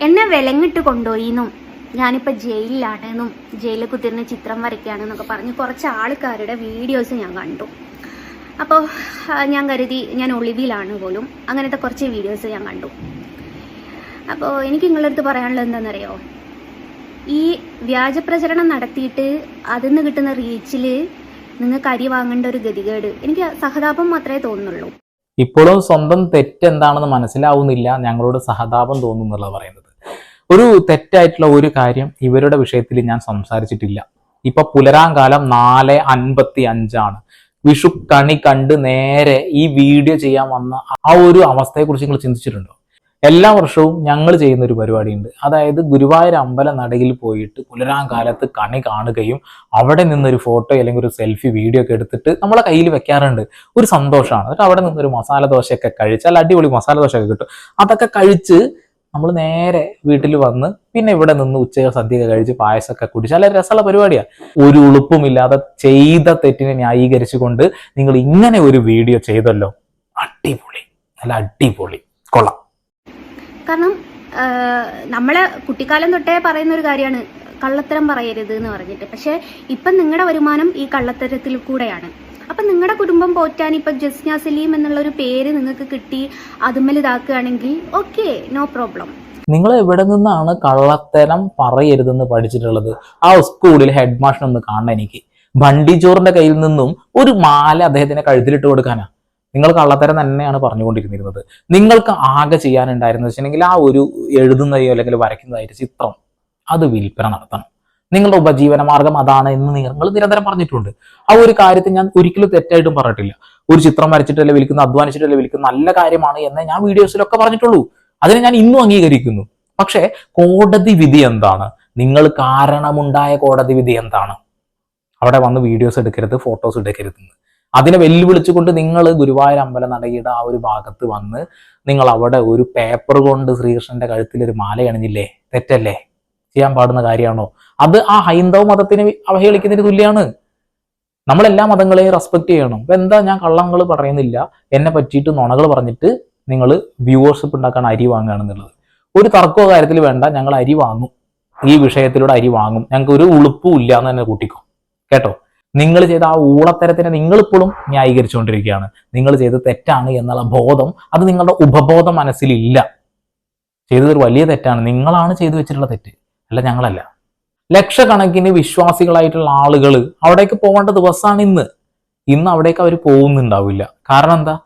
എന്നെ വിലങ്ങിട്ട് കൊണ്ടുപോയിന്നും. ഞാനിപ്പോൾ ജയിലിലാണെന്നും ജയിലിൽ കുത്തിരുന്ന ചിത്രം വരയ്ക്കുകയാണെന്നൊക്കെ പറഞ്ഞ് കുറച്ച് ആൾക്കാരുടെ വീഡിയോസ് ഞാൻ കണ്ടു. അപ്പോൾ ഞാൻ കരുതി ഞാൻ ഒളിവിലാണ് പോലും. അങ്ങനത്തെ കുറച്ച് വീഡിയോസ് ഞാൻ കണ്ടു. അപ്പോൾ എനിക്ക് നിങ്ങളുടെ അടുത്ത് പറയാനുള്ളത് എന്താണെന്നറിയോ? ഈ വ്യാജ പ്രചരണം നടത്തിയിട്ട് അതിൽ നിന്ന് കിട്ടുന്ന റീച്ചിൽ നിങ്ങൾക്ക് അരി വാങ്ങേണ്ട ഒരു ഗതികേട്. എനിക്ക് സഹതാപം മാത്രമേ തോന്നുന്നുള്ളൂ. ഇപ്പോഴും സ്വന്തം തെറ്റ് എന്താണെന്ന് മനസ്സിലാവുന്നില്ല ഞങ്ങളോട് സഹതാപം തോന്നുന്നു എന്നുള്ളത് പറയുന്നത്. ഒരു തെറ്റായിട്ടുള്ള ഒരു കാര്യം ഇവരുടെ വിഷയത്തിൽ ഞാൻ സംസാരിച്ചിട്ടില്ല. ഇപ്പൊ പുലരാങ്കാലം നാല് അൻപത്തി അഞ്ചാണ് വിഷു കണി കണ്ട് നേരെ ഈ വീഡിയോ ചെയ്യാൻ വന്ന ആ ഒരു അവസ്ഥയെക്കുറിച്ച് നിങ്ങൾ ചിന്തിച്ചിട്ടുണ്ടോ? എല്ലാ വർഷവും ഞങ്ങൾ ചെയ്യുന്ന ഒരു പരിപാടിയുണ്ട്. അതായത് ഗുരുവായൂർ അമ്പല നടയിൽ പോയിട്ട് പുലരാങ്കാലത്ത് കണി കാണുകയും അവിടെ നിന്നൊരു ഫോട്ടോ അല്ലെങ്കിൽ ഒരു സെൽഫി വീഡിയോ ഒക്കെ എടുത്തിട്ട് നമ്മളെ കയ്യിൽ വെക്കാറുണ്ട്. ഒരു സന്തോഷമാണ്. എന്നിട്ട് അവിടെ നിന്നൊരു മസാല ദോശയൊക്കെ കഴിച്ചാൽ അടിപൊളി മസാല ദോശയൊക്കെ കിട്ടും. അതൊക്കെ കഴിച്ച് നമ്മൾ നേരെ വീട്ടിൽ വന്ന് പിന്നെ ഇവിടെ നിന്ന് ഉച്ചയോ സദ്യയൊക്കെ കഴിച്ച് പായസമൊക്കെ കുടിച്ച്. നല്ല രസമുള്ള പരിപാടിയാണ്. ഒരു ഉളുപ്പുമില്ലാതെ ചെയ്ത തെറ്റിനെ ന്യായീകരിച്ചുകൊണ്ട് നിങ്ങൾ ഇങ്ങനെ ഒരു വീഡിയോ ചെയ്തല്ലോ. അടിപൊളി. നല്ല അടിപൊളി. കൊള്ളാം. കാരണം നമ്മളെ കുട്ടിക്കാലം തൊട്ടേ പറയുന്ന ഒരു കാര്യമാണ് കള്ളത്തരം പറയരുത് എന്ന് പറഞ്ഞിട്ട്. പക്ഷേ ഇപ്പം നിങ്ങളുടെ വരുമാനം ഈ കള്ളത്തരത്തിൽ കൂടെയാണ്. അപ്പം നിങ്ങളുടെ കുടുംബം പോറ്റാൻ ഇപ്പം ജസ്ന സലീം എന്നുള്ള ഒരു പേര് നിങ്ങൾക്ക് കിട്ടി അതുമ്മൽ ഇതാക്കുകയാണെങ്കിൽ ഓക്കെ നോ പ്രോബ്ലം. നിങ്ങൾ എവിടെ നിന്നാണ് കള്ളത്തരം പറയരുതെന്ന് പഠിച്ചിട്ടുള്ളത്? ആ സ്കൂളിൽ ഹെഡ് ഒന്ന് കാണണം എനിക്ക്. ബണ്ടി ചോറിന്റെ കയ്യിൽ നിന്നും ഒരു മാല അദ്ദേഹത്തിന്റെ കഴുത്തിലിട്ട് കൊടുക്കാനാ. നിങ്ങൾ കള്ളത്തരം തന്നെയാണ് പറഞ്ഞുകൊണ്ടിരുന്നിരുന്നത്. നിങ്ങൾക്ക് ആകെ ചെയ്യാനുണ്ടായിരുന്നു വെച്ചിട്ടുണ്ടെങ്കിൽ ആ ഒരു എഴുതുന്നതയോ അല്ലെങ്കിൽ വരയ്ക്കുന്നതായിട്ട് ചിത്രം അത് വിൽപ്പന നടത്തണം. നിങ്ങളുടെ ഉപജീവന മാർഗം അതാണ് എന്ന് നിങ്ങൾ നിരന്തരം പറഞ്ഞിട്ടുണ്ട്. ആ ഒരു കാര്യത്തിൽ ഞാൻ ഒരിക്കലും തെറ്റായിട്ടും പറഞ്ഞിട്ടില്ല. ഒരു ചിത്രം വരച്ചിട്ടല്ലേ വിൽക്കുന്ന അധ്വാനിച്ചിട്ടല്ലേ വിൽക്കുന്ന നല്ല കാര്യമാണ് എന്ന് ഞാൻ വീഡിയോസിലൊക്കെ പറഞ്ഞിട്ടുള്ളൂ. അതിനെ ഞാൻ ഇന്നും അംഗീകരിക്കുന്നു. പക്ഷേ കോടതി വിധി എന്താണ്? നിങ്ങൾ കാരണമുണ്ടായ കോടതി വിധി എന്താണ്? അവിടെ വന്ന് വീഡിയോസ് എടുക്കരുത് ഫോട്ടോസ് എടുക്കരുത്. അതിനെ വെല്ലുവിളിച്ചുകൊണ്ട് നിങ്ങൾ ഗുരുവായൂർ അമ്പല നടയുടെ ആ ഒരു ഭാഗത്ത് വന്ന് നിങ്ങൾ അവിടെ ഒരു പേപ്പർ കൊണ്ട് ശ്രീകൃഷ്ണന്റെ കഴുത്തിൽ ഒരു മാല അണിഞ്ഞില്ലേ? തെറ്റല്ലേ? ചെയ്യാൻ പാടുന്ന കാര്യമാണോ? അത് ആ ഹൈന്ദവ മതത്തിനെ അവഹേളിക്കുന്നതിന് തുല്യമാണ് നമ്മളെല്ലാ മതങ്ങളെയും റെസ്പെക്ട് ചെയ്യണം. ഇപ്പൊ എന്താ ഞാൻ കള്ളങ്ങൾ പറയുന്നില്ല. എന്നെ പറ്റിയിട്ട് നുണകൾ പറഞ്ഞിട്ട് നിങ്ങൾ വ്യൂവേഴ്സിപ്പ് ഉണ്ടാക്കാൻ അരി വാങ്ങുകയാണെന്നുള്ളത്. ഒരു തർക്കമോ കാര്യത്തിൽ വേണ്ട. ഞങ്ങൾ അരി വാങ്ങും. ഈ വിഷയത്തിലൂടെ അരി വാങ്ങും. ഞങ്ങൾക്ക് ഒരു ഉളുപ്പും ഇല്ല എന്ന് തന്നെ കൂട്ടിക്കോ. കേട്ടോ? നിങ്ങൾ ചെയ്ത ആ ഊളത്തരത്തിനെ നിങ്ങളിപ്പോഴും ന്യായീകരിച്ചുകൊണ്ടിരിക്കുകയാണ്. നിങ്ങൾ ചെയ്തത് തെറ്റാണ് എന്നുള്ള ബോധം അത് നിങ്ങളുടെ ഉപബോധ മനസ്സിലില്ല. ചെയ്തതൊരു വലിയ തെറ്റാണ്. നിങ്ങളാണ് ചെയ്തു വെച്ചിട്ടുള്ള തെറ്റ്. അല്ല ഞങ്ങളല്ല. ലക്ഷക്കണക്കിന് വിശ്വാസികളായിട്ടുള്ള ആളുകൾ അവിടേക്ക് പോകേണ്ട ദിവസമാണ് ഇന്ന്. ഇന്ന് അവിടേക്ക് അവർ പോകുന്നുണ്ടാവില്ല. കാരണം എന്താ?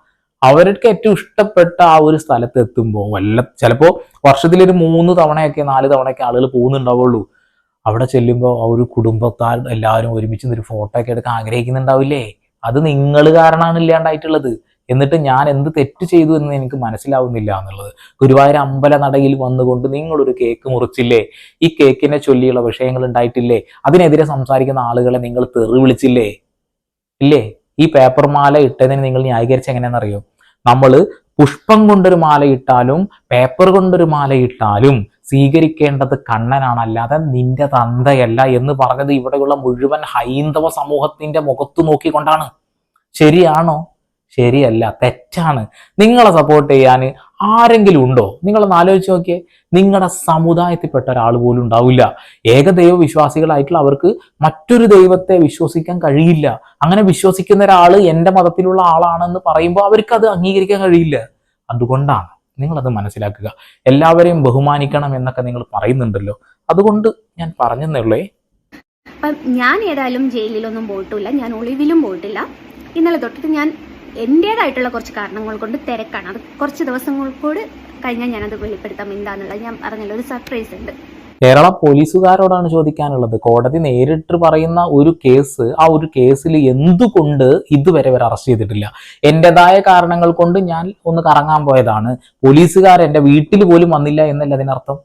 അവർക്ക് ഏറ്റവും ഇഷ്ടപ്പെട്ട ആ ഒരു സ്ഥലത്ത് എത്തുമ്പോൾ വല്ല ചിലപ്പോൾ വർഷത്തിലൊരു മൂന്ന് തവണയൊക്കെ നാല് തവണയൊക്കെ ആളുകൾ പോകുന്നുണ്ടാവുള്ളൂ. അവിടെ ചെല്ലുമ്പോൾ ആ ഒരു കുടുംബക്കാർ എല്ലാവരും ഒരുമിച്ച് ഒരു ഫോട്ടോ ഒക്കെ എടുക്കാൻ ആഗ്രഹിക്കുന്നുണ്ടാവില്ലേ? അത് നിങ്ങൾ കാരണമാണ് ഇല്ലാണ്ടായിട്ടുള്ളത്. എന്നിട്ട് ഞാൻ എന്ത് തെറ്റ് ചെയ്തു എന്ന് എനിക്ക് മനസ്സിലാവുന്നില്ല എന്നുള്ളത്. ഗുരുവായൂർ അമ്പല നടയിൽ വന്നുകൊണ്ട് നിങ്ങളൊരു കേക്ക് മുറിച്ചില്ലേ? ഈ കേക്കിനെ ചൊല്ലിയുള്ള വിഷയങ്ങൾ ഉണ്ടായിട്ടില്ലേ? അതിനെതിരെ സംസാരിക്കുന്ന ആളുകളെ നിങ്ങൾ തെറി വിളിച്ചില്ലേ? ഇല്ലേ? ഈ പേപ്പർ മാല ഇട്ടതിന് നിങ്ങൾ ന്യായീകരിച്ച് എങ്ങനെയാണെന്നറിയോ? നമ്മൾ പുഷ്പം കൊണ്ടൊരു മാല ഇട്ടാലും പേപ്പർ കൊണ്ടൊരു മാല ഇട്ടാലും സ്വീകരിക്കേണ്ടത് കണ്ണനാണ് അല്ലാതെ നിന്റെ തന്തയല്ല എന്ന് പറഞ്ഞത് ഇവിടെയുള്ള മുഴുവൻ ഹൈന്ദവ സമൂഹത്തിന്റെ മുഖത്ത് നോക്കിക്കൊണ്ടാണ്. ശരിയാണോ? ശരിയല്ല തെറ്റാണ്. നിങ്ങളെ സപ്പോർട്ട് ചെയ്യാൻ ആരെങ്കിലും ഉണ്ടോ? നിങ്ങളൊന്ന് ആലോചിച്ച് നോക്കിയേ. നിങ്ങളുടെ സമുദായത്തിൽപ്പെട്ട ഒരാൾ പോലും ഉണ്ടാവില്ല. ഏകദൈവ വിശ്വാസികളായിട്ടുള്ള അവർക്ക് മറ്റൊരു ദൈവത്തെ വിശ്വസിക്കാൻ കഴിയില്ല. അങ്ങനെ വിശ്വസിക്കുന്ന ഒരാൾ എന്റെ മതത്തിലുള്ള ആളാണെന്ന് പറയുമ്പോൾ അവർക്ക് അത് അംഗീകരിക്കാൻ കഴിയില്ല. അതുകൊണ്ടാണ്. നിങ്ങളത് മനസ്സിലാക്കുക. എല്ലാവരെയും ബഹുമാനിക്കണം എന്നൊക്കെ നിങ്ങൾ പറയുന്നുണ്ടല്ലോ. അതുകൊണ്ട് ഞാൻ പറഞ്ഞെന്നുള്ളേ ഞാൻ ഏതായാലും ജയിലിലൊന്നും പോയിട്ടില്ല. ഞാൻ ഒളിവിലും പോയിട്ടില്ല. ഇന്നലെ തൊട്ടിട്ട് ഞാൻ എന്റേതായിട്ടുള്ള കുറച്ച് കാരണങ്ങൾ കൊണ്ട് തിരക്കാണ്. അത് കുറച്ച് ദിവസങ്ങൾ കൂടി കഴിഞ്ഞാൽ ഞാനത് വെളിപ്പെടുത്താം. എന്താണെന്നുള്ളത് ഞാൻ പറഞ്ഞല്ലോ. ഒരു സർപ്രൈസ് ഉണ്ട്. കേരള പോലീസുകാരോടാണ് ചോദിക്കാനുള്ളത്. കോടതി നേരിട്ട് പറയുന്ന ഒരു കേസ് ആ ഒരു കേസിൽ എന്തുകൊണ്ട് ഇതുവരെ വരെ അറസ്റ്റ് ചെയ്തിട്ടില്ല? എന്റെതായ കാരണങ്ങൾ കൊണ്ട് ഞാൻ ഒന്ന് കറങ്ങാൻ പോയതാണ്. പോലീസുകാർ എന്റെ വീട്ടിൽ പോലും വന്നില്ല എന്നല്ല അതിനർത്ഥം.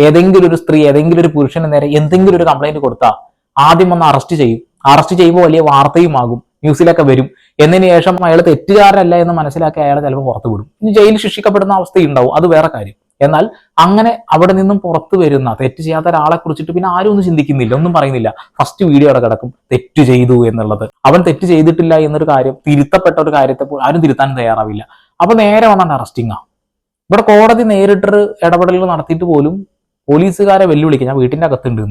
ഏതെങ്കിലും ഒരു സ്ത്രീ ഏതെങ്കിലും ഒരു പുരുഷന് നേരെ എന്തെങ്കിലും ഒരു കംപ്ലൈന്റ് കൊടുത്താൽ ആദ്യം ഒന്ന് അറസ്റ്റ് ചെയ്യും. അറസ്റ്റ് ചെയ്യുമ്പോൾ വലിയ വാർത്തയുമാകും. ന്യൂസിലൊക്കെ വരും. എന്നതിന് ശേഷം അയാൾ തെറ്റുകാരനല്ല എന്ന് മനസ്സിലാക്കി അയാൾ ചിലപ്പോൾ പുറത്തു വിടും. ഇനി ജയിലിൽ ശിക്ഷിക്കപ്പെടുന്ന അവസ്ഥയുണ്ടാവും. അത് വേറെ കാര്യം. എന്നാൽ അങ്ങനെ അവിടെ നിന്നും പുറത്തു വരുന്ന തെറ്റ് ചെയ്യാത്ത ഒരാളെ കുറിച്ചിട്ട് പിന്നെ ആരും ഒന്നും ചിന്തിക്കുന്നില്ല ഒന്നും പറയുന്നില്ല. ഫസ്റ്റ് വീഡിയോ അവിടെ കിടക്കും. തെറ്റ് ചെയ്തു എന്നുള്ളത്. അവൻ തെറ്റ് ചെയ്തിട്ടില്ല എന്നൊരു കാര്യം തിരുത്തപ്പെട്ട ഒരു കാര്യത്തെ ആരും തിരുത്താൻ തയ്യാറാവില്ല. അപ്പൊ നേരെ വന്നാൽ അറസ്റ്റിംഗ് ഇവിടെ കോടതി നേരിട്ടൊരു ഇടപെടലുകൾ നടത്തിയിട്ട് പോലും പോലീസുകാരെ വെല്ലുവിളിക്കുക ഞാൻ വീട്ടിന്റെ അകത്തുണ്ട്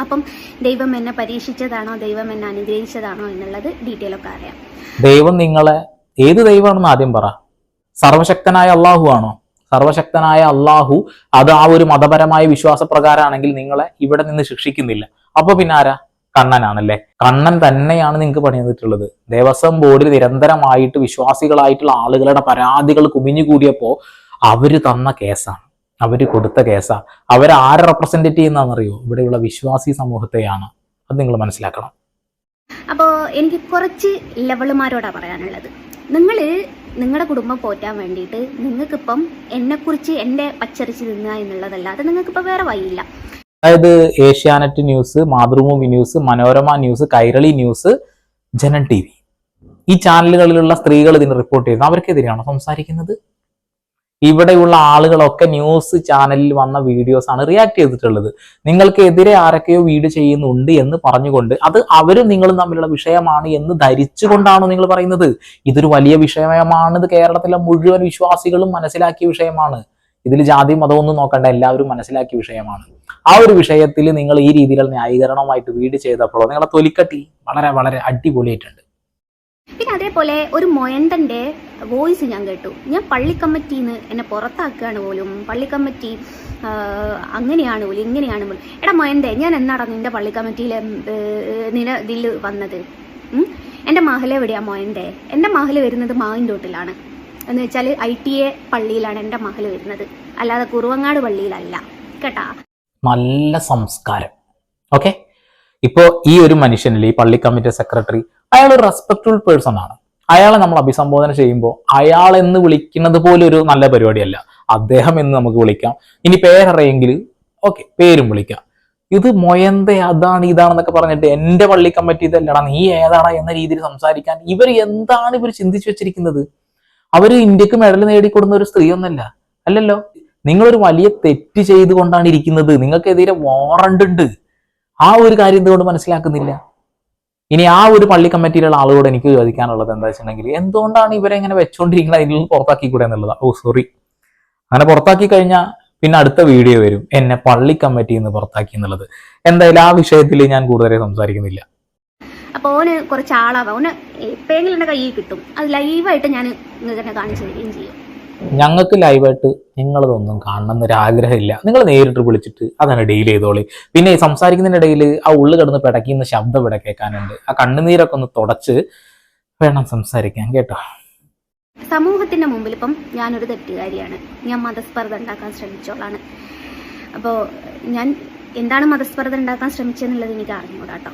അപ്പം ദൈവം എന്നെ പരീക്ഷിച്ചതാണോ ദൈവം എന്നെ അനുഗ്രഹിച്ചതാണോ എന്നുള്ളത് ഡീറ്റെയിൽ ഒക്കെ അറിയാം. ദൈവം നിങ്ങളെ ഏത് ദൈവമാണെന്ന് ആദ്യം പറ. സർവശക്തനായ അള്ളാഹു ആണോ? സർവശക്തനായ അള്ളാഹു അത് ആ ഒരു മതപരമായ വിശ്വാസപ്രകാരമാണെങ്കിൽ നിങ്ങളെ ഇവിടെ നിന്ന് ശിക്ഷിക്കുന്നില്ല. അപ്പൊ പിന്നെ ആരാ? കണ്ണനാണല്ലേ? കണ്ണൻ തന്നെയാണ് നിങ്ങൾക്ക് പണി തന്നിട്ടുള്ളത്. ദേവസ്വം ബോർഡിൽ നിരന്തരമായിട്ട് വിശ്വാസികളായിട്ടുള്ള ആളുകളുടെ പരാതികൾ കുമിഞ്ഞുകൂടിയപ്പോ അവർ തന്ന കേസാണ്. അവർ കൊടുത്ത കേസാ. അവരെ ആരെ ചെയ്യുന്നതെന്നറിയോ? ഇവിടെയുള്ള വിശ്വാസി സമൂഹത്തെയാണ്. അത് നിങ്ങൾ മനസ്സിലാക്കണം. അപ്പോൾ എനിക്ക് കുറച്ച് ലെവളുമാരോടാണ് പറയാനുള്ളത്. നിങ്ങൾ നിങ്ങളുടെ കുടുംബം പോറ്റാൻ വേണ്ടിയിട്ട് നിങ്ങൾക്കിപ്പം എന്നെക്കുറിച്ച് എന്റെ പച്ചരിച്ച് തിന്നുക എന്നുള്ളതല്ലാതെ നിങ്ങൾക്കിപ്പോൾ വേറെ വഴിയില്ല. അതായത് Asianet news Mathrubhumi news Manorama news Kairali news Janam T V. ഈ ചാനലുകളിലുള്ള സ്ത്രീകൾ ഇതിന് റിപ്പോർട്ട് ചെയ്യുന്നു. അവർക്കെതിരെയാണോ സംസാരിക്കുന്നത്? ഇവിടെയുള്ള ആളുകളൊക്കെ ന്യൂസ് ചാനലിൽ വന്ന വീഡിയോസ് ആണ് റിയാക്ട് ചെയ്തിട്ടുള്ളത്. നിങ്ങൾക്ക് നിങ്ങൾക്കെതിരെ ആരൊക്കെയോ വീഡിയോ ചെയ്യുന്നുണ്ട് എന്ന് പറഞ്ഞുകൊണ്ട് അത് അവരും നിങ്ങളും തമ്മിലുള്ള വിഷയമാണ് എന്ന് ധരിച്ചുകൊണ്ടാണോ നിങ്ങൾ പറയുന്നത്. ഇതൊരു വലിയ വിഷയമാണ് ഇത് കേരളത്തിലെ മുഴുവൻ വിശ്വാസികളും മനസ്സിലാക്കിയ വിഷയമാണ്. ഇതിൽ ജാതി മതമൊന്നും നോക്കണ്ട എല്ലാവരും മനസ്സിലാക്കിയ വിഷയമാണ്. ആ ഒരു വിഷയത്തിൽ നിങ്ങൾ ഈ രീതിയിലുള്ള ന്യായീകരണമായിട്ട് വീട് ചെയ്തപ്പോഴോ നിങ്ങളെ തൊലിക്കട്ടി വളരെ വളരെ അടിപൊളിയായിട്ടുണ്ട്. പിന്നെ അതേപോലെ ഒരു മൊയണ്ടന്റെ വോയിസ് ഞാൻ കേട്ടു. ഞാൻ പള്ളി കമ്മിറ്റിന്ന് എന്നെ പുറത്താക്കുകയാണ് പോലും. പള്ളി കമ്മിറ്റി അങ്ങനെയാണ് പോലും ഇങ്ങനെയാണ് പോലും. എടാ മൊയന്തേ ഞാൻ എന്നാടാ നിന്റെ പള്ളി കമ്മിറ്റിയിലെ നില ഇതിൽ വന്നത്? എന്റെ മഹൽ എവിടെയാണ് മൊയന്തേ? എന്റെ മഹൽ വരുന്നത് മാവിൻതോട്ടിലാണ്. എന്ന് വെച്ചാൽ ഐ ടി എ പള്ളിയിലാണ് എന്റെ മഹൽ വരുന്നത്. അല്ലാതെ കുറുവങ്ങാട് പള്ളിയിലല്ല. കേട്ടാ? നല്ല സംസ്കാരം. ഓക്കെ? ഇപ്പോൾ ഈ ഒരു മനുഷ്യനിൽ ഈ പള്ളി കമ്മിറ്റി സെക്രട്ടറി അയാൾ ഒരു റെസ്പെക്ട്ഫുൾ പേഴ്സൺ ആണ്. അയാളെ നമ്മൾ അഭിസംബോധന ചെയ്യുമ്പോൾ അയാൾ എന്ന് വിളിക്കുന്നത് പോലും ഒരു നല്ല പരിപാടിയല്ല. അദ്ദേഹം എന്ന് നമുക്ക് വിളിക്കാം. ഇനി പേരറിയെങ്കിൽ ഓക്കെ പേരും വിളിക്കാം. ഇത് മൊയന്ത അതാണ് ഇതാണെന്നൊക്കെ പറഞ്ഞിട്ട് എന്റെ പള്ളി കമ്മിറ്റി ഇതല്ലടാ നീ ഏതാടാ എന്ന രീതിയിൽ സംസാരിക്കാൻ ഇവർ എന്താണ് ഇവർ ചിന്തിച്ചു വെച്ചിരിക്കുന്നത്? അവർ ഇന്ത്യയ്ക്ക് മെഡൽ നേടിക്കൊടുന്ന ഒരു സ്ത്രീ ഒന്നല്ല അല്ലല്ലോ? നിങ്ങളൊരു വലിയ തെറ്റ് ചെയ്തുകൊണ്ടാണ് ഇരിക്കുന്നത്. നിങ്ങൾക്കെതിരെ വാറണ്ട് ഉണ്ട്. ആ ഒരു കാര്യം എന്തുകൊണ്ട് മനസ്സിലാക്കുന്നില്ല. ഇനി ആ ഒരു പള്ളി കമ്മിറ്റിയിലുള്ള ആളുകളോട് എനിക്ക് ചോദിക്കാനുള്ളത് എന്താ വെച്ചിട്ടുണ്ടെങ്കിൽ എന്തുകൊണ്ടാണ് ഇവരെ ഇങ്ങനെ വെച്ചോണ്ടിരിക്കുന്നത് അതിൽ നിന്ന് പുറത്താക്കി കൂടെ എന്നുള്ളത്. ഓ സോറി അങ്ങനെ പുറത്താക്കി കഴിഞ്ഞാൽ പിന്നെ അടുത്ത വീഡിയോ വരും. എന്നെ പള്ളി കമ്മിറ്റിയിൽ നിന്ന് പുറത്താക്കി എന്നുള്ളത്. എന്തായാലും ആ വിഷയത്തിൽ ഞാൻ കൂടുതൽ സംസാരിക്കുന്നില്ല. അപ്പോൾ ഓന് കുറച്ച് ആളാവാം. ഓന് എപ്പോഴെങ്കിലും എന്റെ കയ്യിൽ കിട്ടും. അത് ലൈവായിട്ട് ഞാൻ തന്നെ കാണിച്ചു തരികയും ചെയ്യും. ഞങ്ങൾക്ക് ലൈവായിട്ട് നിങ്ങളതൊന്നും കാണണം എന്നൊരു ആഗ്രഹമില്ല നിങ്ങൾ നേരിട്ട് വിളിച്ചിട്ട് അതാണ് ഡീൽ ചെയ്തോളി. പിന്നെ ഈ സംസാരിക്കുന്നതിനിടയിൽ ആ ഉള്ളു കിടന്ന് പിടയ്ക്കുന്ന ശബ്ദം ഇവിടെ കേൾക്കാനുണ്ട്. ആ കണ്ണുനീരൊക്കെ ഒന്ന് തുടച്ച് വേണം സംസാരിക്കാൻ കേട്ടോ. സമൂഹത്തിന്റെ മുമ്പിൽ ഇപ്പം ഞാനൊരു തെറ്റുകാരിയാണ്. ഞാൻ മതസ്പർദ്ധ ഉണ്ടാക്കാൻ ശ്രമിച്ചോളാണ്. അപ്പോൾ ഞാൻ എന്താണ് മതസ്പർദ്ധ ഉണ്ടാക്കാൻ ശ്രമിച്ചതെന്നുള്ളത് എനിക്ക് അറിഞ്ഞൂടാ കേട്ടോ.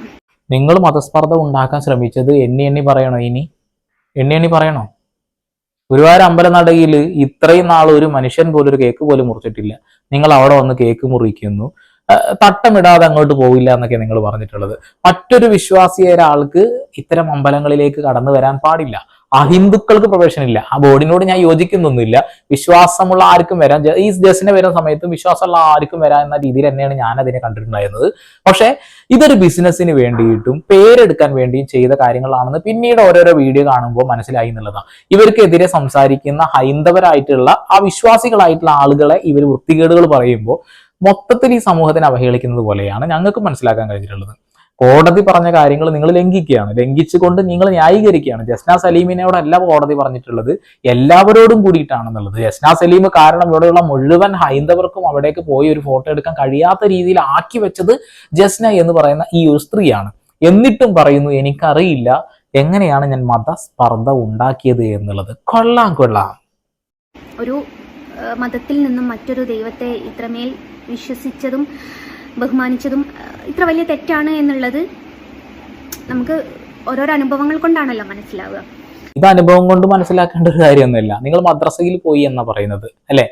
നിങ്ങൾ മതസ്പർദ്ധ ഉണ്ടാക്കാൻ ശ്രമിച്ചത് എണ്ണി എണ്ണി പറയണോ ഇനി? എണ്ണി എണ്ണി പറയണോ? ഗുരുവായൂർ അമ്പലനടയിൽ ഇത്രയും നാൾ ഒരു മനുഷ്യൻ പോലും ഒരു കേക്ക് പോലും മുറിച്ചിട്ടില്ല. നിങ്ങൾ അവിടെ വന്ന് കേക്ക് മുറിക്കുന്നു. തട്ടമിടാതെ അങ്ങോട്ട് പോവില്ല എന്നൊക്കെ നിങ്ങൾ പറഞ്ഞിട്ടുള്ളത്. മറ്റൊരു വിശ്വാസിയായ ഒരാൾക്ക് ഇത്തരം അമ്പലങ്ങളിലേക്ക് കടന്നു വരാൻ പാടില്ല. അഹിന്ദുക്കൾക്ക് പ്രവേശനമില്ല ആ ബോർഡിനോട് ഞാൻ യോജിക്കുന്നൊന്നുമില്ല. വിശ്വാസമുള്ള ആർക്കും വരാം ഈ ജസ്റ്റിനെ വരുന്ന സമയത്ത് വിശ്വാസമുള്ള ആർക്കും വരാം എന്ന രീതിയിൽ തന്നെയാണ് ഞാൻ അതിനെ കണ്ടിട്ടുണ്ടായിരുന്നത്. പക്ഷേ ഇതൊരു ബിസിനസ്സിന് വേണ്ടിയിട്ടും പേരെടുക്കാൻ വേണ്ടിയും ചെയ്ത കാര്യങ്ങളാണെന്ന് പിന്നീട് ഓരോരോ വീഡിയോ കാണുമ്പോൾ മനസ്സിലായി എന്നുള്ളതാണ്. ഇവർക്കെതിരെ സംസാരിക്കുന്ന ഹൈന്ദവരായിട്ടുള്ള ആ വിശ്വാസികളായിട്ടുള്ള ആളുകളെ ഇവർ വൃത്തികേടുകൾ പറയുമ്പോൾ മൊത്തത്തിൽ ഈ സമൂഹത്തിനെ അവഹേളിക്കുന്നത് പോലെയാണ് ഞങ്ങൾക്ക് മനസ്സിലാക്കാൻ കഴിഞ്ഞിട്ടുള്ളത്. കോടതി പറഞ്ഞ കാര്യങ്ങൾ നിങ്ങൾ ലംഘിക്കുകയാണ്. ലംഘിച്ചുകൊണ്ട് നിങ്ങൾ ന്യായീകരിക്കുകയാണ്. ജസ്ന സലീമിനോടല്ല കോടതി പറഞ്ഞിട്ടുള്ളത്. എല്ലാവരോടും കൂടിയിട്ടാണെന്നുള്ളത്. ജസ്ന സലീം കാരണം ഇവിടെയുള്ള മുഴുവൻ ഹൈന്ദവർക്കും അവിടേക്ക് പോയി ഒരു ഫോട്ടോ എടുക്കാൻ കഴിയാത്ത രീതിയിൽ ആക്കി വെച്ചത് ജസ്ന എന്ന് പറയുന്ന ഈ ഒരു സ്ത്രീയാണ്. എന്നിട്ടും പറയുന്നു എനിക്കറിയില്ല എങ്ങനെയാണ് ഞാൻ മതസ്പർദ്ധ ഉണ്ടാക്കിയത് എന്നുള്ളത്? കൊള്ളാം കൊള്ളാം. ഒരു മതത്തിൽ നിന്നും മറ്റൊരു ദൈവത്തെ ഇത്രമേൽ വിശ്വസിച്ചതും ബഹുമാനിച്ചതും ഇത്ര വലിയ തെറ്റാണ് എന്നുള്ളത് നമുക്ക് ഓരോരോ അനുഭവങ്ങൾ കൊണ്ടാണല്ലോ മനസ്സിലാവുക. ഇത് അനുഭവം കൊണ്ട് മനസ്സിലാക്കേണ്ട ഒരു കാര്യമൊന്നുമില്ല. നിങ്ങൾ മദ്രസയിൽ പോയി എന്നാ പറയുന്നത് അല്ലെ?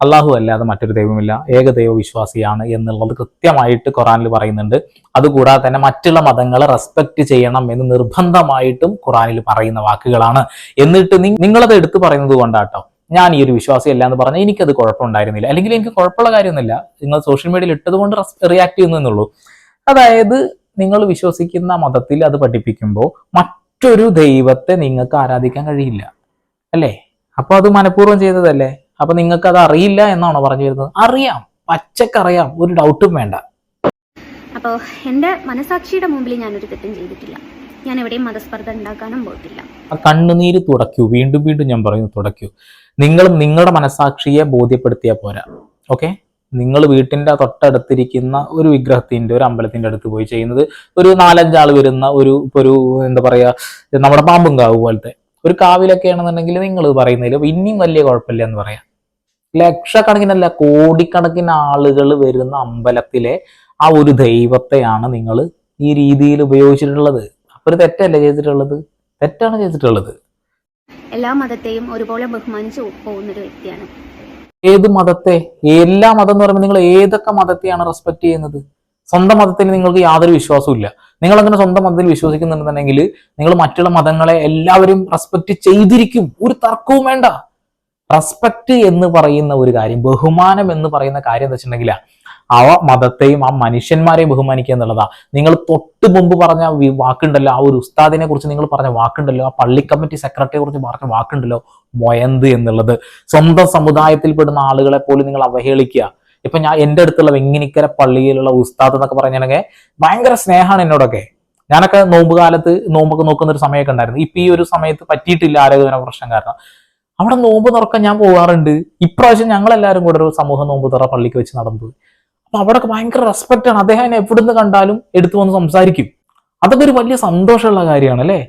അള്ളാഹു അല്ലാതെ മറ്റൊരു ദൈവമില്ല. ഏകദൈവ വിശ്വാസിയാണ് എന്നുള്ളത് കൃത്യമായിട്ട് ഖുറാനിൽ പറയുന്നുണ്ട്. അതുകൂടാതെ തന്നെ മറ്റുള്ള മതങ്ങളെ റെസ്പെക്ട് ചെയ്യണം എന്ന് നിർബന്ധമായിട്ടും ഖുറാനിൽ പറയുന്ന വാക്കുകളാണ്. എന്നിട്ട് നിങ്ങളത് എടുത്തു പറയുന്നത് കൊണ്ടാട്ടോ. ഞാൻ ഈ ഒരു വിശ്വാസി അല്ല എന്ന് പറഞ്ഞാൽ എനിക്കത് കുഴപ്പമുണ്ടായിരുന്നില്ല. അല്ലെങ്കിൽ എനിക്ക് കുഴപ്പമുള്ള കാര്യമൊന്നുമില്ല. നിങ്ങൾ സോഷ്യൽ മീഡിയയിൽ ഇട്ടത് കൊണ്ട് റിയാക്ട് ചെയ്യുന്നു എന്നുള്ളൂ. അതായത് നിങ്ങൾ വിശ്വസിക്കുന്ന മതത്തിൽ അത് പഠിപ്പിക്കുമ്പോൾ മറ്റൊരു ദൈവത്തെ നിങ്ങൾക്ക് ആരാധിക്കാൻ കഴിയില്ല. അല്ലേ? അപ്പൊ അത് മനഃപൂർവം ചെയ്തതല്ലേ? അപ്പൊ നിങ്ങൾക്ക് അത് അറിയില്ല എന്നാണോ പറഞ്ഞു വരുന്നത്? അറിയാം. പച്ചക്കറിയാം. ഒരു ഡൗട്ടും വേണ്ട. അപ്പോൾ എന്റെ മനസാക്ഷിയുടെ മുമ്പിൽ ഞാനൊരു തെറ്റും ചെയ്തിട്ടില്ല. ഞാൻ എവിടെയും മതസ്പർദ്ധ ഉണ്ടാക്കാനും പോയിട്ടില്ല. ആ കണ്ണുനീര് തുടയ്ക്കൂ. വീണ്ടും വീണ്ടും ഞാൻ പറയുന്നു തുടയ്ക്കൂ. നിങ്ങൾ നിങ്ങളുടെ മനസാക്ഷിയെ ബോധ്യപ്പെടുത്തിയാൽ പോരാ. ഓക്കെ നിങ്ങൾ വീട്ടിന്റെ തൊട്ടടുത്തിരിക്കുന്ന ഒരു വിഗ്രഹത്തിന്റെ ഒരു അമ്പലത്തിന്റെ അടുത്ത് പോയി ചെയ്യുന്നത് ഒരു നാലഞ്ചാൾ വരുന്ന ഒരു ഇപ്പൊ ഒരു എന്താ പറയുക നമ്മുടെ പാമ്പും കാവ് പോലത്തെ. ഒരു കാവിലൊക്കെ ആണെന്നുണ്ടെങ്കിൽ നിങ്ങൾ പറയുന്നതിൽ ഇനിയും വലിയ കുഴപ്പമില്ല എന്ന് പറയാം. ലക്ഷക്കണക്കിനല്ല കോടിക്കണക്കിന് ആളുകൾ വരുന്ന അമ്പലത്തിലെ ആ ഒരു ദൈവത്തെയാണ് നിങ്ങൾ ഈ രീതിയിൽ ഉപയോഗിച്ചിട്ടുള്ളത്. അപ്പൊ ഒരു തെറ്റല്ലേ ചെയ്തിട്ടുള്ളത്? തെറ്റാണ് ചെയ്തിട്ടുള്ളത്. എല്ലാ മതത്തെയും ഒരുപോലെ ബഹുമാനിച്ച് പോകുന്നൊരു വ്യക്തിയാണ്. ഏത് മതത്തെ എല്ലാ മതം എന്ന് പറയുമ്പോൾ നിങ്ങൾ ഏതൊക്കെ മതത്തെയാണ് റെസ്പെക്ട് ചെയ്യുന്നത്? സ്വന്തം മതത്തിൽ നിങ്ങൾക്ക് യാതൊരു വിശ്വാസവും ഇല്ല. നിങ്ങൾ അങ്ങനെ സ്വന്തം മതത്തിൽ വിശ്വസിക്കുന്നുണ്ടെന്നുണ്ടെങ്കിൽ നിങ്ങൾ മറ്റുള്ള മതങ്ങളെ എല്ലാവരും റെസ്പെക്ട് ചെയ്തിരിക്കും. ഒരു തർക്കവും വേണ്ട. റെസ്പെക്ട് എന്ന് പറയുന്ന ഒരു കാര്യം ബഹുമാനം എന്ന് പറയുന്ന കാര്യം എന്താ വെച്ചിട്ടുണ്ടെങ്കിൽ ആ മതത്തെയും ആ മനുഷ്യന്മാരെയും ബഹുമാനിക്കുക എന്നുള്ളതാ. നിങ്ങൾ തൊട്ട് മുമ്പ് പറഞ്ഞ വാക്കുണ്ടല്ലോ ആ ഒരു ഉസ്താദിനെ കുറിച്ച് നിങ്ങൾ പറഞ്ഞ വാക്കുണ്ടല്ലോ ആ പള്ളി കമ്മിറ്റി സെക്രട്ടറിയെ കുറിച്ച് പറഞ്ഞ വാക്കുണ്ടല്ലോ മൊയന്ത് എന്നുള്ളത്. സ്വന്തം സമുദായത്തിൽപ്പെടുന്ന ആളുകളെ പോലും നിങ്ങൾ അവഹേളിക്കുക. ഇപ്പൊ ഞാൻ എന്റെ അടുത്തുള്ള വെങ്ങിനിക്കര പള്ളിയിലുള്ള ഉസ്താദ് എന്നൊക്കെ പറഞ്ഞിട്ടുണ്ടെങ്കിൽ ഭയങ്കര സ്നേഹമാണ് എന്നോടൊക്കെ. ഞാനൊക്കെ നോമ്പ് കാലത്ത് നോമ്പൊക്കെ നോക്കുന്ന ഒരു സമയമൊക്കെ ഉണ്ടായിരുന്നു. ഇപ്പൊ ഈ ഒരു സമയത്ത് പറ്റിയിട്ടില്ല ആരോഗ്യപര പ്രശ്നം കാരണം. അവിടെ നോമ്പ് തുറക്കാൻ ഞാൻ പോകാറുണ്ട്. ഇപ്രാവശ്യം ഞങ്ങൾ എല്ലാവരും കൂടെ ഒരു സമൂഹ നോമ്പ് തുറ പള്ളിക്ക് വെച്ച് നടന്നു അപ്പൊ അവിടെയൊക്കെ ഭയങ്കര റെസ്പെക്റ്റ് ആണ്. അദ്ദേഹം എവിടുന്ന് കണ്ടാലും എടുത്തു വന്ന് സംസാരിക്കും. അതൊക്കെ ഒരു വലിയ സന്തോഷമുള്ള കാര്യമാണ് അല്ലേ?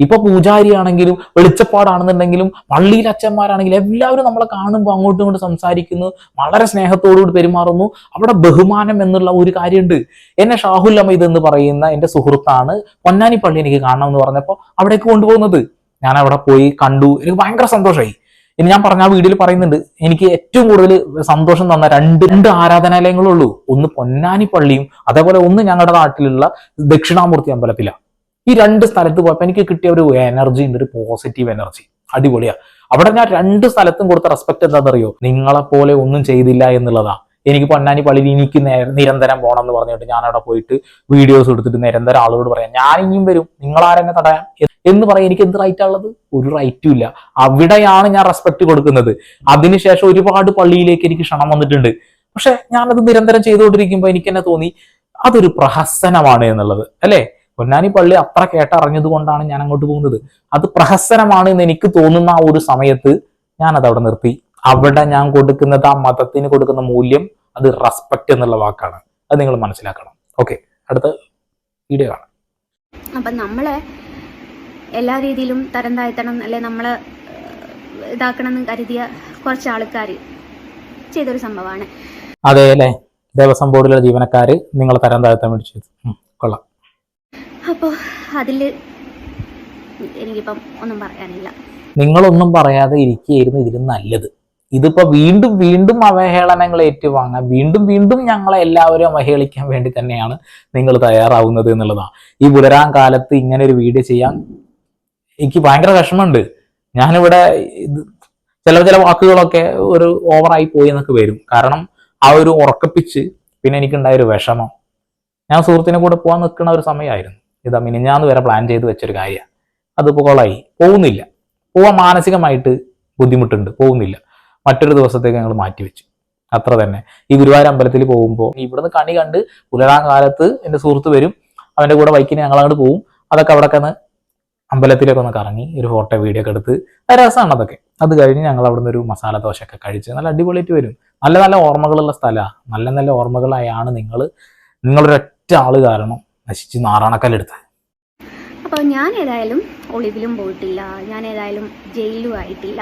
ഇപ്പൊ പൂജാരിയാണെങ്കിലും വെളിച്ചപ്പാടാണെന്നുണ്ടെങ്കിലും പള്ളിയിലെ അച്ഛന്മാരാണെങ്കിലും എല്ലാവരും നമ്മളെ കാണുമ്പോൾ അങ്ങോട്ടും ഇങ്ങോട്ടും സംസാരിക്കുന്നു വളരെ സ്നേഹത്തോടുകൂടി പെരുമാറുന്നു. അവിടെ ബഹുമാനം എന്നുള്ള ഒരു കാര്യമുണ്ട്. എന്നെ ഷാഹുൽ അമീദ് എന്ന് പറയുന്ന എന്റെ സുഹൃത്താണ് പൊന്നാനി പള്ളി എനിക്ക് കാണണം എന്ന് പറഞ്ഞപ്പോൾ അവിടേക്ക് കൊണ്ടുപോകുന്നത്. ഞാൻ അവിടെ പോയി കണ്ടു. എനിക്ക് ഭയങ്കര സന്തോഷമായി. ഇനി ഞാൻ പറഞ്ഞ ആ വീഡിയോയിൽ പറയുന്നുണ്ട് എനിക്ക് ഏറ്റവും കൂടുതൽ സന്തോഷം തന്ന രണ്ട് രണ്ട് ആരാധനാലയങ്ങളുള്ളൂ. ഒന്ന് പൊന്നാനി പള്ളിയും അതേപോലെ ഒന്ന് ഞങ്ങളുടെ നാട്ടിലുള്ള ദക്ഷിണാമൂർത്തി അമ്പലത്തിലാണ് ഈ രണ്ട് സ്ഥലത്ത് പോയപ്പോൾ എനിക്ക് കിട്ടിയ ഒരു എനർജി ഉണ്ട് ഒരു പോസിറ്റീവ് എനർജി അടിപൊളിയാ. അവിടെ ഞാൻ രണ്ട് സ്ഥലത്തും കൊടുത്ത റെസ്പെക്ട് എന്താണെന്നറിയോ? നിങ്ങളെപ്പോലെ ഒന്നും ചെയ്തില്ല എന്നുള്ളതാ. എനിക്ക് പൊന്നാനി പള്ളിയിൽ എനിക്ക് നിരന്തരം പോകണം എന്ന് പറഞ്ഞിട്ട് ഞാൻ അവിടെ പോയിട്ട് വീഡിയോസ് എടുത്തിട്ട് നിരന്തരം ആളോട് പറയാം ഞാൻ ഇനിയും വരും. നിങ്ങൾ ആരെന്നെ തടയാം എന്ന് പറയാൻ എനിക്ക് എന്ത് റൈറ്റ് ഉള്ളത് ഒരു റൈറ്റും ഇല്ല. അവിടെയാണ് ഞാൻ റെസ്പെക്ട് കൊടുക്കുന്നത്. അതിനുശേഷം ഒരുപാട് പള്ളിയിലേക്ക് എനിക്ക് ക്ഷണം വന്നിട്ടുണ്ട്. പക്ഷെ ഞാനത് നിരന്തരം ചെയ്തുകൊണ്ടിരിക്കുമ്പോൾ എനിക്ക് തന്നെ തോന്നി അതൊരു പ്രഹസനമാണ് എന്നുള്ളത്. അല്ലേ? പൊന്നാനി പള്ളി അത്ര കേട്ടറിഞ്ഞത് കൊണ്ടാണ് ഞാൻ അങ്ങോട്ട് പോകുന്നത്. അത് പ്രഹസനമാണ് എന്ന് എനിക്ക് തോന്നുന്ന ആ ഒരു സമയത്ത് ഞാനത് അവിടെ നിർത്തി. അവിടെ ഞാൻ കൊടുക്കുന്നത് ആ മതത്തിന് കൊടുക്കുന്ന മൂല്യം അത് റെസ്പെക്ട് എന്നുള്ള വാക്കാണ്. അത് നിങ്ങൾ മനസ്സിലാക്കണം. ഓക്കെ അടുത്ത വീഡിയോ കാണാം. അപ്പം നമ്മളെ എല്ലാ രീതിയിലും തരം താഴ്ത്തണം അല്ലെ നമ്മളെ ഇതാക്കണം എന്ന് കരുതിയ കുറച്ച് ആൾക്കാർ ചെയ്തൊരു സംഭവമാണ്. അതെ അല്ലേ? ദേവസ്വം ബോർഡിലെ ജീവനക്കാര് നിങ്ങൾ തരം താഴ്ത്താൻ വേണ്ടി ചെയ്തു. കൊള്ളാം. അപ്പോൾ അതിൽ എനിക്കിപ്പം ഒന്നും പറയാനില്ല. നിങ്ങളൊന്നും പറയാതെ ഇരിക്കുകയായിരുന്നു ഇതിലും നല്ലത്. ഇതിപ്പോ വീണ്ടും വീണ്ടും അവഹേളനങ്ങൾ ഏറ്റുവാങ്ങാൻ വീണ്ടും വീണ്ടും ഞങ്ങളെ എല്ലാവരും അവഹേളിക്കാൻ വേണ്ടി തന്നെയാണ് നിങ്ങൾ തയ്യാറാവുന്നത് എന്നുള്ളതാണ് ഈ പുലരാൻ കാലത്ത് ഇങ്ങനെ ഒരു വീഡിയോ ചെയ്യാൻ എനിക്ക് ഭയങ്കര വിഷമമുണ്ട്. ഞാനിവിടെ ചില ചില വാക്കുകളൊക്കെ ഒരു ഓവറായി പോയി എന്നൊക്കെ വരും. കാരണം ആ ഒരു ഉറക്കപ്പിച്ച് പിന്നെ എനിക്കുണ്ടായ ഒരു വിഷമം. ഞാൻ സുഹൃത്തിനെ കൂടെ പോകാൻ നിൽക്കുന്ന ഒരു സമയമായിരുന്നു. ഇതാ മിനിഞ്ഞാന്ന് വരെ പ്ലാൻ ചെയ്ത് വെച്ചൊരു കാര്യമാണ് അത് കൊളായി പോകുന്നില്ല. പോവാൻ മാനസികമായിട്ട് ബുദ്ധിമുട്ടുണ്ട്. പോകുന്നില്ല. മറ്റൊരു ദിവസത്തേക്ക് ഞങ്ങൾ മാറ്റിവെച്ചു. അത്ര തന്നെ. ഈ ഗുരുവായൂർ അമ്പലത്തിൽ പോകുമ്പോൾ ഇവിടുന്ന് കണി കണ്ട് പുലരാൻ കാലത്ത് എന്റെ സുഹൃത്ത് വരും അവന്റെ കൂടെ ബൈക്കിന് ഞങ്ങൾ അങ്ങോട്ട് പോകും അതൊക്കെ അവിടെ ഒന്ന് അമ്പലത്തിലൊക്കെ ഒന്ന് കറങ്ങി ഒരു ഫോട്ടോ വീഡിയോ ഒക്കെ എടുത്ത് രസമാണ് അതൊക്കെ. അത് കഴിഞ്ഞ് ഞങ്ങൾ അവിടുന്ന് ഒരു മസാല ദോശയൊക്കെ കഴിച്ച് നല്ല അടിപൊളിയായിട്ട് വരും. നല്ല നല്ല ഓർമ്മകളുള്ള സ്ഥലമാണ് നല്ല നല്ല ഓർമ്മകളായാണ് നിങ്ങൾ നിങ്ങളൊരൊറ്റ ആൾ കാരണം നശിച്ച് നാറാണക്കല്ലെടുത്ത് അപ്പോൾ ഞാൻ ഏതായാലും ഒളിവിലും പോയിട്ടില്ല. ഞാൻ ഏതായാലും ജയിലിലും ആയിട്ടില്ല.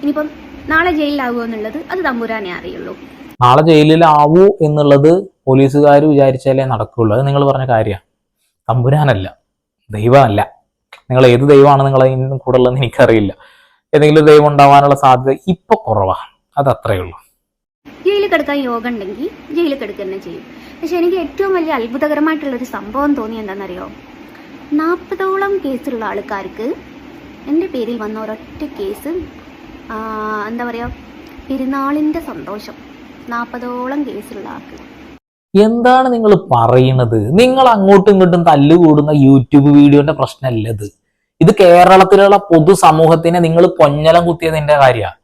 ഇനിയിപ്പം നാളെ ജയിലിലാവുമോ എന്നുള്ളത് അത് തമ്പുരാനെ അറിയുള്ളൂ. നാളെ ജയിലിലാവൂ എന്നുള്ളത് പോലീസുകാർ വിചാരിച്ചാലേ നടക്കുള്ളൂ. അത് നിങ്ങൾ പറഞ്ഞ കാര്യമാണ് തമ്പുരാനല്ല. ദൈവമല്ല. നിങ്ങൾ ഏത് ദൈവമാണ് നിങ്ങൾ ഇന്നും കൂടുതലെന്ന് എനിക്കറിയില്ല. ഏതെങ്കിലും ദൈവം ഉണ്ടാവാനുള്ള സാധ്യത ഇപ്പൊ കുറവാണ് അത് അത്രയേ ഉള്ളൂ. ജയിലിൽ കിടക്കാൻ യോഗ ഉണ്ടെങ്കിൽ ജയിലിൽ കിടക്കുക തന്നെ ചെയ്യും. പക്ഷെ എനിക്ക് ഏറ്റവും വലിയ അത്ഭുതകരമായിട്ടുള്ള ഒരു സംഭവം തോന്നി എന്താണെന്നറിയോ? നാൽപ്പതോളം കേസുള്ള ആൾക്കാർക്ക് എന്റെ പേരിൽ വന്ന ഒരൊറ്റ കേസ് എന്താ പറയുക പെരുന്നാളിന്റെ സന്തോഷം. നാൽപ്പതോളം കേസുള്ള ആൾക്ക്. എന്താണ് നിങ്ങൾ പറയുന്നത്? നിങ്ങൾ അങ്ങോട്ടും ഇങ്ങോട്ടും തല്ലുകൂടുന്ന യൂട്യൂബ് വീഡിയോന്റെ പ്രശ്നമല്ല ഇത്. ഇത് കേരളത്തിലുള്ള പൊതുസമൂഹത്തിനെ നിങ്ങൾ പൊഞ്ഞലം കുത്തിയതിന്റെ കാര്യമാണ്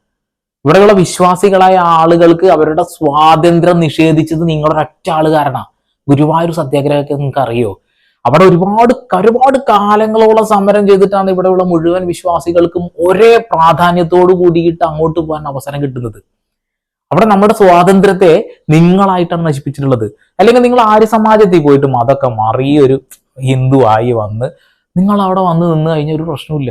ഇവിടെയുള്ള വിശ്വാസികളായ ആളുകൾക്ക് അവരുടെ സ്വാതന്ത്ര്യം നിഷേധിച്ചത് നിങ്ങളുടെ ഒറ്റ ആൾ കാരണമാണ് ഗുരുവായൂർ സത്യാഗ്രഹമൊക്കെ നിങ്ങൾക്ക് അറിയോ അവിടെ ഒരുപാട് ഒരുപാട് കാലങ്ങളോളം സമരം ചെയ്തിട്ടാണ് ഇവിടെയുള്ള മുഴുവൻ വിശ്വാസികൾക്കും ഒരേ പ്രാധാന്യത്തോട് കൂടിയിട്ട് അങ്ങോട്ട് പോകാൻ അവസരം കിട്ടുന്നത്. അവിടെ നമ്മുടെ സ്വാതന്ത്ര്യത്തെ നിങ്ങളായിട്ടാണ് നശിപ്പിച്ചിട്ടുള്ളത്. അല്ലെങ്കിൽ നിങ്ങൾ ആര്യ സമാജത്തിൽ പോയിട്ട് മതമൊക്കെ മാറി ഒരു ഹിന്ദു ആയി വന്ന് നിങ്ങൾ അവിടെ വന്ന് നിന്ന് കഴിഞ്ഞ ഒരു പ്രശ്നമില്ല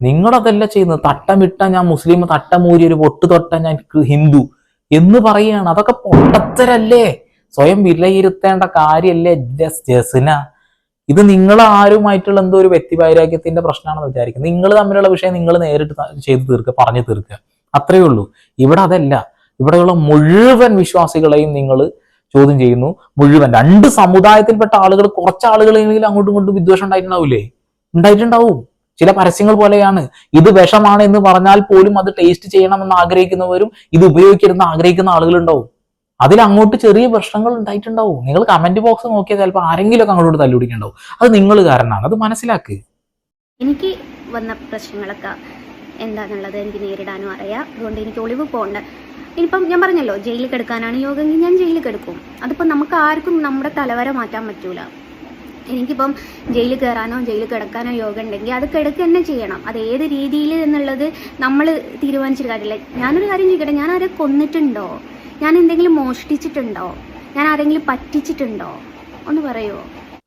നിങ്ങളതല്ല ചെയ്യുന്നത്. തട്ടമിട്ട ഞാൻ മുസ്ലിം തട്ടമൂരി ഒരു പൊട്ട് തൊട്ട ഞാൻ ഹിന്ദു എന്ന് പറയുകയാണ് അതൊക്കെ പൊട്ടത്തരല്ലേ? സ്വയം വിലയിരുത്തേണ്ട കാര്യമല്ലേ ജസ് ജസിന. ഇത് നിങ്ങൾ ആരുമായിട്ടുള്ള എന്തോ ഒരു വ്യക്തിവൈരാഗ്യത്തിന്റെ പ്രശ്നമാണെന്ന് വിചാരിക്കും. നിങ്ങൾ തമ്മിലുള്ള വിഷയം നിങ്ങൾ നേരിട്ട് ചെയ്തു തീർക്കുക പറഞ്ഞു തീർക്കുക. അത്രയേ ഉള്ളൂ. ഇവിടെ അതല്ല. ഇവിടെയുള്ള മുഴുവൻ വിശ്വാസികളെയും നിങ്ങൾ ചോദ്യം ചെയ്യുന്നു. മുഴുവൻ. രണ്ട് സമുദായത്തിൽപ്പെട്ട ആളുകൾ കുറച്ച് ആളുകളെങ്കിലും അങ്ങോട്ടും ഇങ്ങോട്ടും വിദ്വേഷം ഉണ്ടായിട്ടുണ്ടാവില്ലേ ഉണ്ടായിട്ടുണ്ടാവും. ചില പരസ്യങ്ങൾ പോലെയാണ്. ഇത് വിഷമാണ് എന്ന് പറഞ്ഞാൽ പോലും അത് ടേസ്റ്റ് ചെയ്യണമെന്ന് ആഗ്രഹിക്കുന്നവരും ഇത് ഉപയോഗിക്കരുതെന്ന് ആഗ്രഹിക്കുന്ന ആളുകളുണ്ടാവും. അതിൽ അങ്ങോട്ട് ചെറിയ പ്രശ്നങ്ങൾ ഉണ്ടായിട്ടുണ്ടാവും. നിങ്ങൾ കമന്റ് ബോക്സ് നോക്കിയാൽ ചിലപ്പോൾ ആരെങ്കിലും ഒക്കെ അങ്ങോട്ട് തല്ലുപിടിക്കുന്നുണ്ടാവും അത് നിങ്ങൾ കാരണമാണ്. അത് മനസ്സിലാക്ക്. എനിക്ക് വന്ന പ്രശ്നങ്ങളൊക്കെ എന്താണെന്നുള്ളത് എനിക്ക് നേരിടാനും അറിയാം. അതുകൊണ്ട് എനിക്ക് ഒളിവ് പോകണ്ട. ഇനിയിപ്പം ഞാൻ പറഞ്ഞല്ലോ ജയിലിൽ കിടക്കാനാണ് യോഗമെങ്കിൽ ഞാൻ ജയിലിൽ കിടക്കും. അതിപ്പോൾ നമുക്ക് ആർക്കും നമ്മുടെ തലവര മാറ്റാൻ പറ്റൂല. എനിക്കിപ്പം ജയിലിൽ കയറാനോ ജയിലിൽ കിടക്കാനോ യോഗ ഉണ്ടെങ്കിൽ അത് കിടക്കുക തന്നെ ചെയ്യണം. അത് ഏത് രീതിയിൽ എന്നുള്ളത് നമ്മൾ തീരുമാനിച്ചിട്ട് കാര്യമില്ല. ഞാനൊരു കാര്യം ചോദിക്കട്ടെ? ഞാൻ ആരെ കൊന്നിട്ടുണ്ടോ? ഞാൻ എന്തെങ്കിലും മോഷ്ടിച്ചിട്ടുണ്ടോ? ഞാൻ ആരെങ്കിലും പറ്റിച്ചിട്ടുണ്ടോ? ഒന്ന് പറയുമോ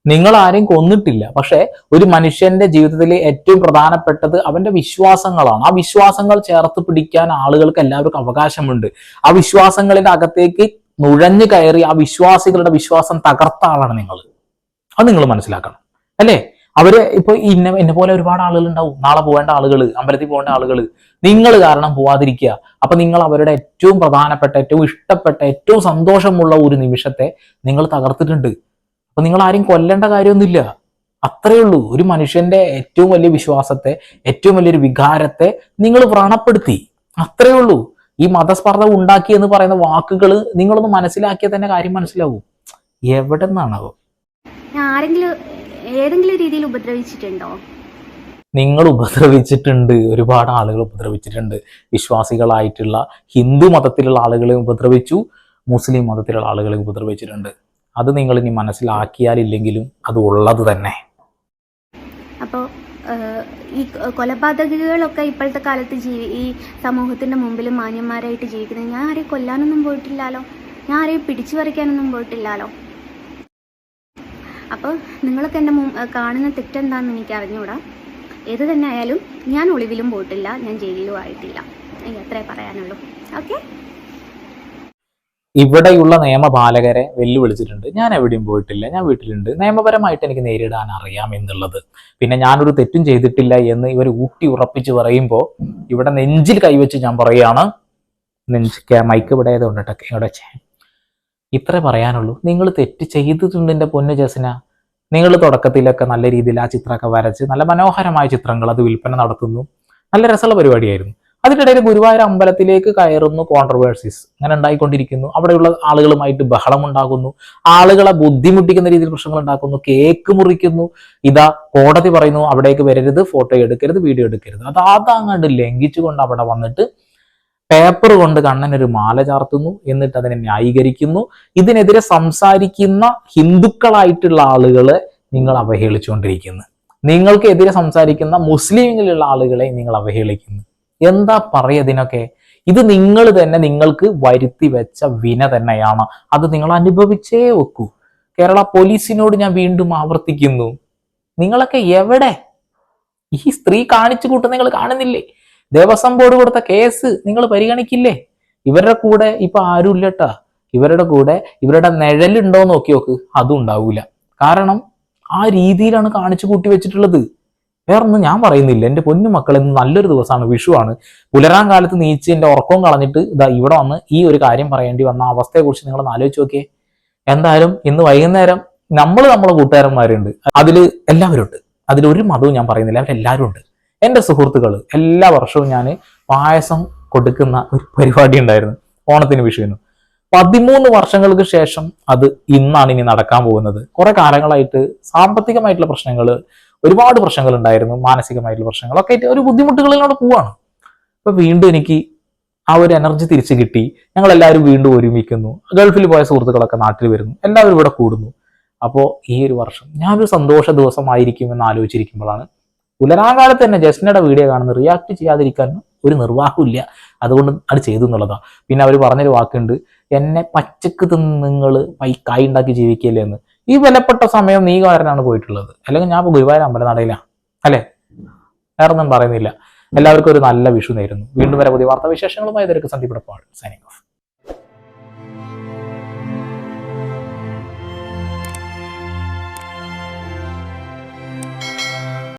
നിങ്ങൾ ആരെയും കൊന്നിട്ടില്ല. പക്ഷെ ഒരു മനുഷ്യന്റെ ജീവിതത്തിലെ ഏറ്റവും പ്രധാനപ്പെട്ടത് അവന്റെ വിശ്വാസങ്ങളാണ്. ആ വിശ്വാസങ്ങൾ ചേർത്ത് പിടിക്കാൻ ആളുകൾക്ക് എല്ലാവർക്കും അവകാശമുണ്ട്. ആ വിശ്വാസങ്ങളുടെ അകത്തേക്ക് നുഴഞ്ഞു കയറി ആ വിശ്വാസികളുടെ വിശ്വാസം തകർത്ത ആളാണ് നിങ്ങൾ അത് നിങ്ങൾ മനസ്സിലാക്കണം. അല്ലേ? അവർ ഇപ്പൊ ഇന്ന എന്നെ പോലെ ഒരുപാട് ആളുകൾ ഉണ്ടാവും നാളെ പോകേണ്ട ആളുകൾ അമ്പലത്തിൽ പോകേണ്ട ആളുകൾ നിങ്ങൾ കാരണം പോവാതിരിക്കുക. അപ്പൊ നിങ്ങൾ അവരുടെ ഏറ്റവും പ്രധാനപ്പെട്ട ഏറ്റവും ഇഷ്ടപ്പെട്ട ഏറ്റവും സന്തോഷമുള്ള ഒരു നിമിഷത്തെ നിങ്ങൾ തകർത്തിട്ടുണ്ട്. അപ്പൊ നിങ്ങൾ ആരും കൊല്ലേണ്ട കാര്യമൊന്നുമില്ല. അത്രയേ ഉള്ളൂ. ഒരു മനുഷ്യന്റെ ഏറ്റവും വലിയ വിശ്വാസത്തെ ഏറ്റവും വലിയൊരു വികാരത്തെ നിങ്ങൾ വ്രണപ്പെടുത്തി. അത്രയേ ഉള്ളൂ. ഈ മതസ്പർദ്ധ ഉണ്ടാക്കി എന്ന് പറയുന്ന വാക്കുകൾ നിങ്ങളൊന്ന് മനസ്സിലാക്കിയ തന്നെ കാര്യം മനസ്സിലാവും. എവിടെ ഞാൻ ആരെങ്കിലും ഏതെങ്കിലും രീതിയിൽ ഉപദ്രവിച്ചിട്ടുണ്ടോ? നിങ്ങൾ ഉപദ്രവിച്ചിട്ടുണ്ട്. ഒരുപാട് ആളുകൾ ഉപദ്രവിച്ചിട്ടുണ്ട്. വിശ്വാസികളായിട്ടുള്ള ഹിന്ദു മതത്തിലുള്ള ആളുകളെ ഉപദ്രവിച്ചു മുസ്ലിം മതത്തിലുള്ള ആളുകളെ ഉപദ്രവിച്ചിട്ടുണ്ട്. അത് നിങ്ങൾ ഇനി മനസ്സിലാക്കിയാലില്ലെങ്കിലും അത് ഉള്ളത് തന്നെ. അപ്പോൾ ഈ കൊലപാതകളൊക്കെ ഇപ്പോഴത്തെ കാലത്ത് ജീവി ഈ സമൂഹത്തിന്റെ മുമ്പിൽ മാന്യന്മാരായിട്ട് ജീവിക്കുന്നത്. ഞാൻ ആരെയും കൊല്ലാനൊന്നും പോയിട്ടില്ലല്ലോ ഞാൻ ആരെയും പിടിച്ചു പറിക്കാനൊന്നും പോയിട്ടില്ലല്ലോ അപ്പോൾ നിങ്ങളൊക്കെ എന്റെ കാണുന്ന തെറ്റെന്താണെന്ന് എനിക്ക് അറിഞ്ഞുകൂടാ ഏത് തന്നെ ആയാലും ഞാൻ ഒളിവിലും പോയിട്ടില്ല ഞാൻ ജയിലിലും ആയിട്ടില്ല. എനിക്ക് അത്രേ പറയാനുള്ളൂ. ഓക്കെ? ഇവിടെയുള്ള നിയമപാലകരെ വെല്ലുവിളിച്ചിട്ടുണ്ട്. ഞാൻ എവിടെയും പോയിട്ടില്ല ഞാൻ വീട്ടിലുണ്ട്. നിയമപരമായിട്ട് എനിക്ക് നേരിടാൻ അറിയാം എന്നുള്ളത്. പിന്നെ ഞാനൊരു തെറ്റും ചെയ്തിട്ടില്ല എന്ന് ഇവർ ഊട്ടി ഉറപ്പിച്ച് പറയുമ്പോൾ ഇവിടെ നെഞ്ചിൽ കൈവച്ച് ഞാൻ പറയുകയാണ് നെഞ്ച് മൈക്ക് ഇവിടെ ഏതുകൊണ്ടിട്ടൊക്കെ ഇവിടെ ഇത്രേ പറയാനുള്ളൂ. നിങ്ങൾ തെറ്റ് ചെയ്തിട്ടുണ്ട് എന്റെ പൊന്നു ജസന. നിങ്ങൾ തുടക്കത്തിലൊക്കെ നല്ല രീതിയിൽ ആ ചിത്രമൊക്കെ വരച്ച് നല്ല മനോഹരമായ ചിത്രങ്ങൾ അത് വിൽപ്പന നടത്തുന്നു. നല്ല രസമുള്ള പരിപാടിയായിരുന്നു. അതിനിടയിൽ ഗുരുവായൂർ അമ്പലത്തിലേക്ക് കയറുന്നു കോൺട്രവേഴ്സീസ് അങ്ങനെ ഉണ്ടായിക്കൊണ്ടിരിക്കുന്നു. അവിടെയുള്ള ആളുകളുമായിട്ട് ബഹളം ഉണ്ടാകുന്നു ആളുകളെ ബുദ്ധിമുട്ടിക്കുന്ന രീതിയിൽ പ്രശ്നങ്ങൾ ഉണ്ടാക്കുന്നു. കേക്ക് മുറിക്കുന്നു. ഇതാ കോടതി പറയുന്നു അവിടേക്ക് വരരുത് ഫോട്ടോ എടുക്കരുത് വീഡിയോ എടുക്കരുത്. അത് അതങ്ങാണ്ട് ലംഘിച്ചുകൊണ്ട് അവിടെ വന്നിട്ട് പേപ്പർ കൊണ്ട് കണ്ണനൊരു മാല ചാർത്തുന്നു എന്നിട്ട് അതിനെ ന്യായീകരിക്കുന്നു. ഇതിനെതിരെ സംസാരിക്കുന്ന ഹിന്ദുക്കളായിട്ടുള്ള ആളുകളെ നിങ്ങൾ അവഹേളിച്ചുകൊണ്ടിരിക്കുന്നു. നിങ്ങൾക്കെതിരെ സംസാരിക്കുന്ന മുസ്ലിങ്ങളിലുള്ള ആളുകളെ നിങ്ങൾ അവഹേളിക്കുന്നു. എന്താ പറയുക ഇതിനൊക്കെ? ഇത് നിങ്ങൾ തന്നെ നിങ്ങൾക്ക് വരുത്തി വെച്ച വിന തന്നെയാണ്. അത് നിങ്ങൾ അനുഭവിച്ചേ വെക്കൂ. കേരള പോലീസിനോട് ഞാൻ വീണ്ടും ആവർത്തിക്കുന്നു. നിങ്ങളൊക്കെ എവിടെ? ഈ സ്ത്രീ കാണിച്ചു കൂട്ടുന്ന നിങ്ങൾ കാണുന്നില്ലേ? ദേവസ്വം ബോർഡ് കൊടുത്ത കേസ് നിങ്ങൾ പരിഗണിക്കില്ലേ? ഇവരുടെ കൂടെ ഇപ്പൊ ആരും ഇല്ലട്ടാ ഇവരുടെ കൂടെ ഇവരുടെ നിഴലുണ്ടോ നോക്കി നോക്ക്. അതും ഉണ്ടാവൂല. കാരണം ആ രീതിയിലാണ് കാണിച്ചു കൂട്ടി വെച്ചിട്ടുള്ളത്. വേറൊന്നും ഞാൻ പറയുന്നില്ല. എന്റെ പൊന്നു ഇന്ന് നല്ലൊരു ദിവസമാണ്. വിഷുവാണ് പുലരാൻ കാലത്ത് നീച്ച് എന്റെ ഉറക്കവും കളഞ്ഞിട്ട് ഇതാ ഇവിടെ വന്ന് ഈ ഒരു കാര്യം പറയേണ്ടി വന്ന അവസ്ഥയെക്കുറിച്ച് നിങ്ങൾ ആലോചിച്ച് നോക്കിയേ. എന്തായാലും ഇന്ന് വൈകുന്നേരം നമ്മൾ നമ്മളെ കൂട്ടുകാരന്മാരുണ്ട്. അതിൽ എല്ലാവരും ഉണ്ട് അതിലൊരു മതവും ഞാൻ പറയുന്നില്ല. അവരെല്ലാവരും ഉണ്ട്. എന്റെ സുഹൃത്തുക്കൾ എല്ലാ വർഷവും ഞാൻ പായസം കൊടുക്കുന്ന ഒരു പരിപാടി ഉണ്ടായിരുന്നു ഓണത്തിന് വിഷുവിനും പതിമൂന്ന് വർഷങ്ങൾക്ക് ശേഷം അത് ഇന്നാണ് ഇനി നടക്കാൻ പോകുന്നത്. കുറെ കാലങ്ങളായിട്ട് സാമ്പത്തികമായിട്ടുള്ള പ്രശ്നങ്ങൾ ഒരുപാട് പ്രശ്നങ്ങൾ ഉണ്ടായിരുന്നു മാനസികമായിട്ടുള്ള പ്രശ്നങ്ങളൊക്കെ ആയിട്ട് ഒരു ബുദ്ധിമുട്ടുകളിലൂടെ പോവാണ്. അപ്പൊ വീണ്ടും എനിക്ക് ആ ഒരു എനർജി തിരിച്ചു കിട്ടി. ഞങ്ങൾ എല്ലാവരും വീണ്ടും ഒരുമിക്കുന്നു. ഗൾഫിൽ പോയ സുഹൃത്തുക്കളൊക്കെ നാട്ടിൽ വരുന്നു. എല്ലാവരും ഇവിടെ കൂടുന്നു. അപ്പോൾ ഈ ഒരു വർഷം ഞാനൊരു സന്തോഷ ദിവസമായിരിക്കും എന്ന് ആലോചിച്ചിരിക്കുമ്പോഴാണ് പുലരാകാലത്ത് തന്നെ ജസ്നയുടെ വീഡിയോ കാണുന്ന റിയാക്ട് ചെയ്യാതിരിക്കാൻ ഒരു നിർവാഹമില്ല അതുകൊണ്ട് അത് ചെയ്തു എന്നുള്ളതാണ് പിന്നെ അവർ പറഞ്ഞൊരു വാക്കുണ്ട് എന്നെ പച്ചക്ക് തിന്ന് നിങ്ങൾ കായ് ഉണ്ടാക്കി ജീവിക്കില്ലേ എന്ന്. ഈ വിലപ്പെട്ട സമയം നീ കാരനാണ് പോയിട്ടുള്ളത്. അല്ലെങ്കിൽ ഞാൻ ഗുരുവായൂർ അമ്പലനടയിലാണ് അല്ലേ? വേറെ ഒന്നും പറയുന്നില്ല. എല്ലാവർക്കും ഒരു നല്ല വിഷു നേരുന്നു. വീണ്ടും വരെ പുതിയ വാർത്താ വിശേഷങ്ങളുമായി ഇതൊരു സന്ധിപ്പെടുപ്പാണ് സൈനിങ് ഓഫ്